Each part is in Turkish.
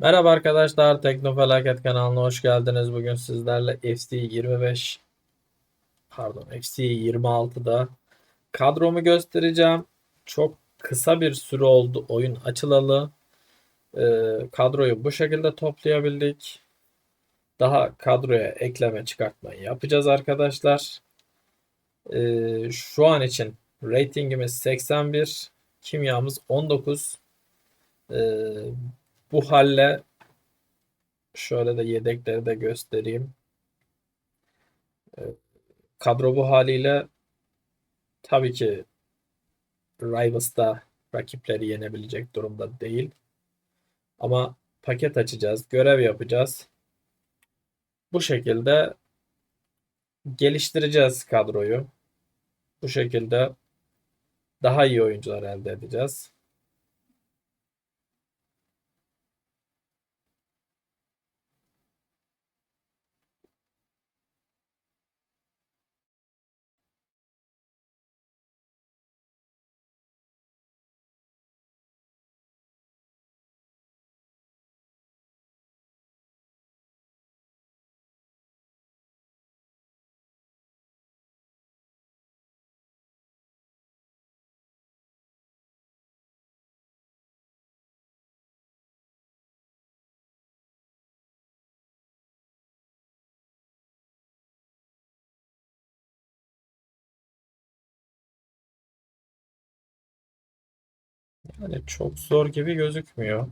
Merhaba arkadaşlar, Teknofelaket kanalına hoş geldiniz. Bugün sizlerle FC 25 pardon FC 26'da kadromu göstereceğim. Çok kısa bir süre oldu oyun açılalı. Ee, kadroyu bu şekilde toplayabildik. Daha kadroya ekleme çıkartma yapacağız arkadaşlar. Ee, şu an için ratingimiz 81, kimyamız 19. Ee, bu halle şöyle de yedekleri de göstereyim. Kadro bu haliyle tabii ki Rivals'da rakipleri yenebilecek durumda değil. Ama paket açacağız, görev yapacağız. Bu şekilde geliştireceğiz kadroyu. Bu şekilde daha iyi oyuncular elde edeceğiz. Yani çok zor gibi gözükmüyor.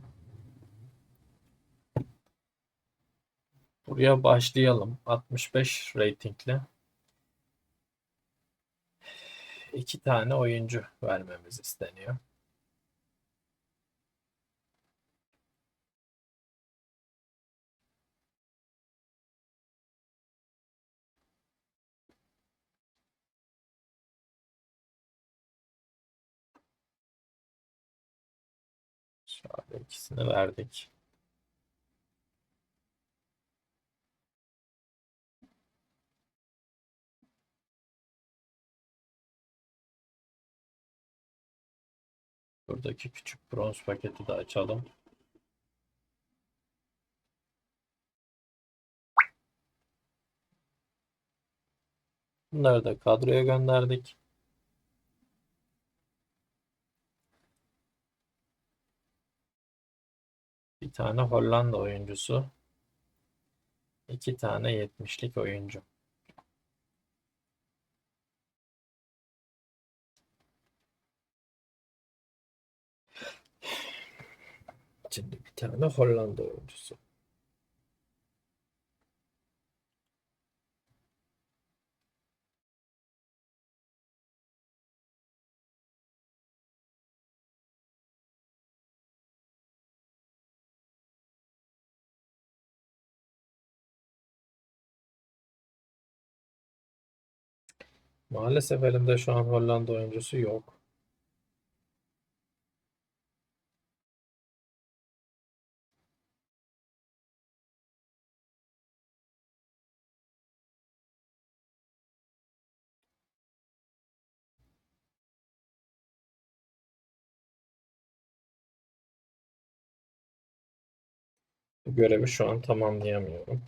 Buraya başlayalım. 65 ratingli. iki tane oyuncu vermemiz isteniyor. Şöyle ikisini verdik. Buradaki küçük bronz paketi de açalım. Bunları da kadroya gönderdik. Bir tane Hollanda oyuncusu. iki tane 70'lik oyuncu. Şimdi bir tane Hollanda oyuncusu. Maalesef elimde şu an Hollanda oyuncusu yok. Görevi şu an tamamlayamıyorum.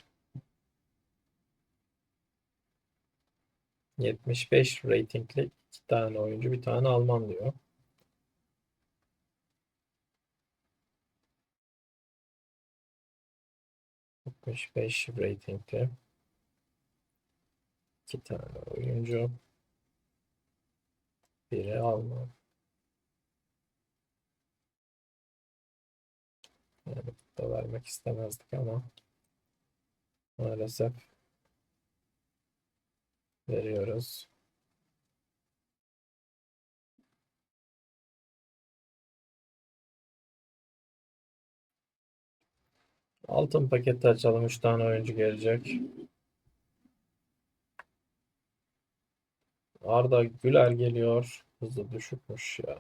75 ratingli iki tane oyuncu, bir tane Alman diyor. Beş ratingli iki tane oyuncu. Biri Alman. Yani da vermek istemezdik ama maalesef veriyoruz. Altın paketi açalım. 3 tane oyuncu gelecek. Arda Güler geliyor. Hızı düşükmüş ya.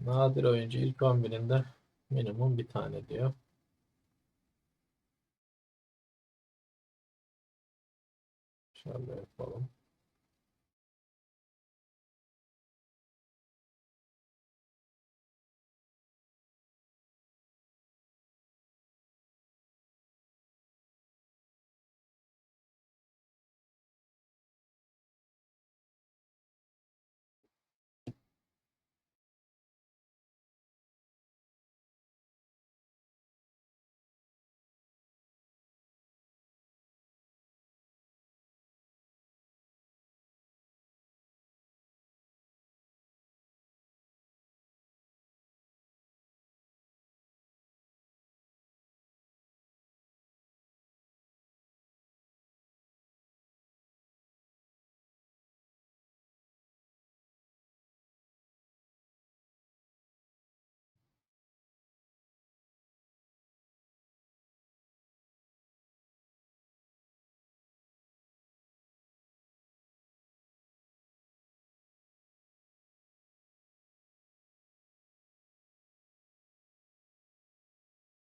Nadir oyuncu ilk 11'inde minimum bir tane diyor. Şöyle yapalım.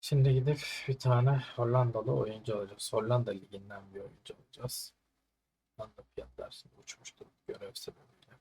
Şimdi gidip bir tane Hollandalı oyuncu alacağız. Hollanda liginden bir oyuncu alacağız. Hollanda fiyatlar şimdi uçmuştur görev sebebiyle.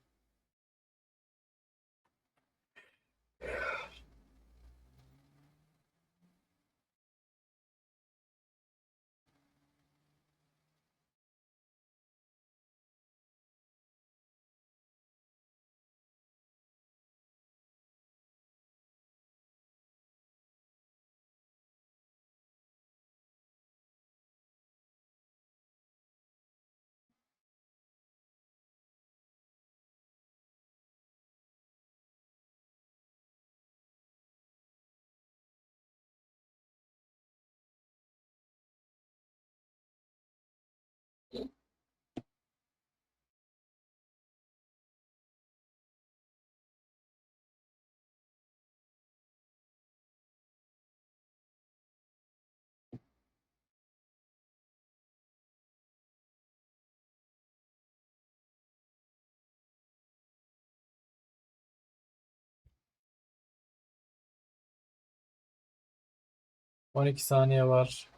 On iki saniye var.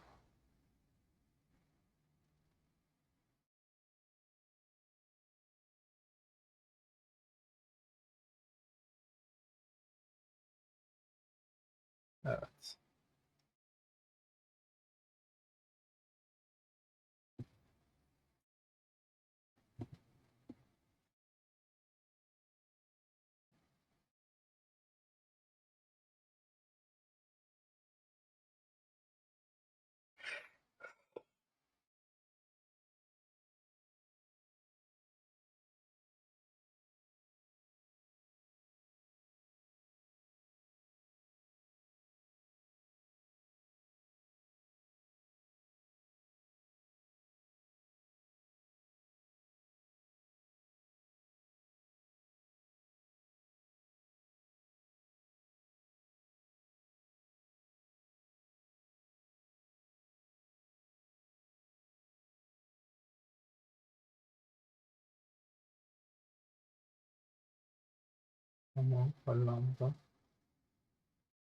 Tamam. Hollanda.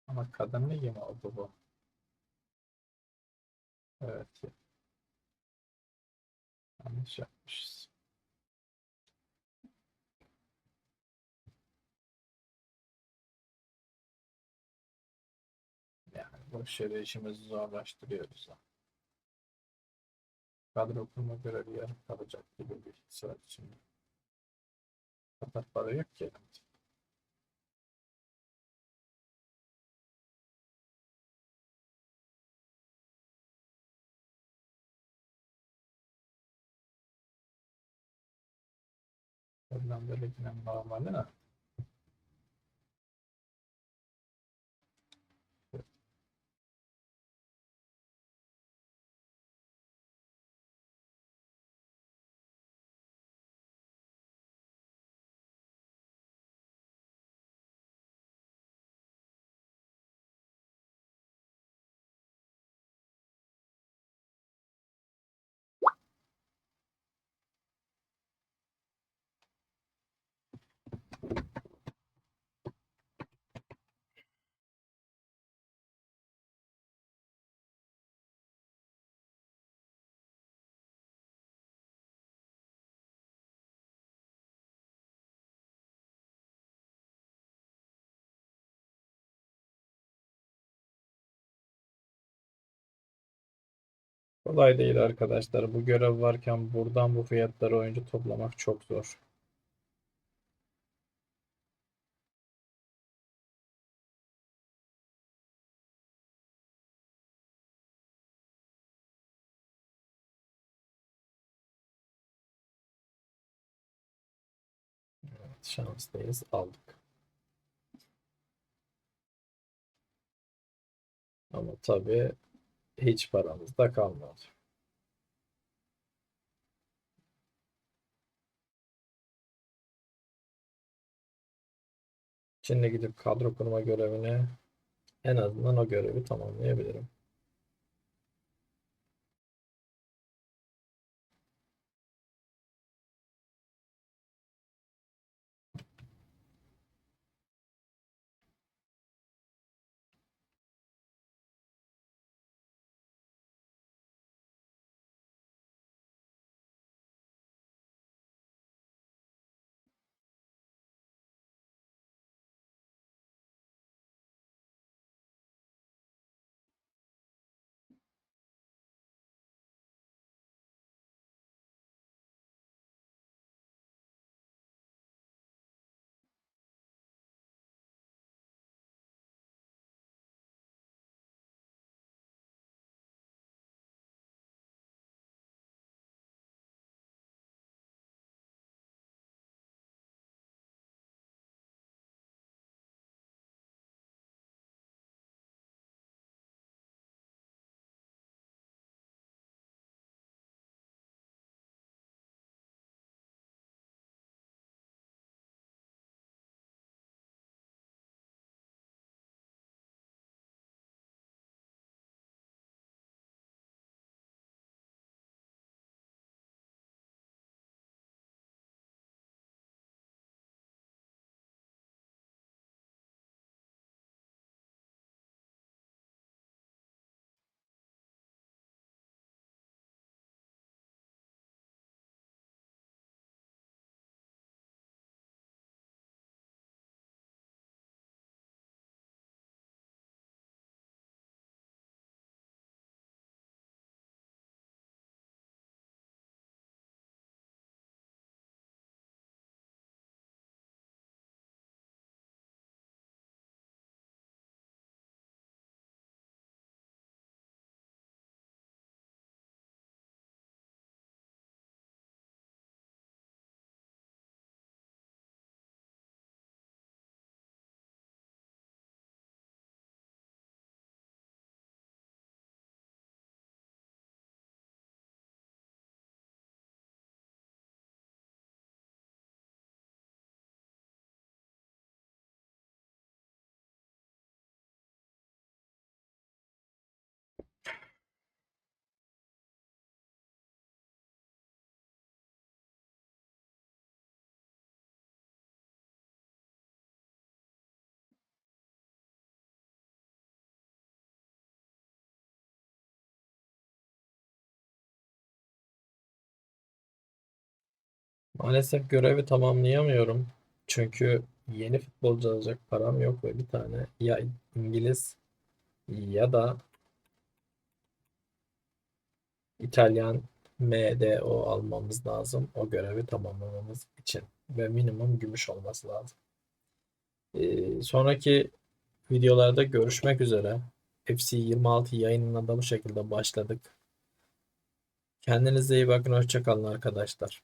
Ama kadın ligi mi oldu bu? Evet. Yanlış yapmışız. Yani boş yere işimizi zorlaştırıyoruz. ha. Kadro kurma görevi yarım kalacak gibi bir his var içimde. Fakat para yok ki elimde. Hollanda liginin normali ne? Kolay değil arkadaşlar. Bu görev varken buradan bu fiyatları oyuncu toplamak çok zor. Evet, şanslıyız. Aldık. Ama tabii hiç paramız da kalmadı. Şimdi gidip kadro kurma görevini en azından o görevi tamamlayabilirim. Maalesef görevi tamamlayamıyorum. Çünkü yeni futbolcu alacak param yok ve bir tane ya İngiliz ya da İtalyan MDO almamız lazım o görevi tamamlamamız için ve minimum gümüş olması lazım. Ee, sonraki videolarda görüşmek üzere. FC 26 yayınına da bu şekilde başladık. Kendinize iyi bakın. Hoşçakalın arkadaşlar.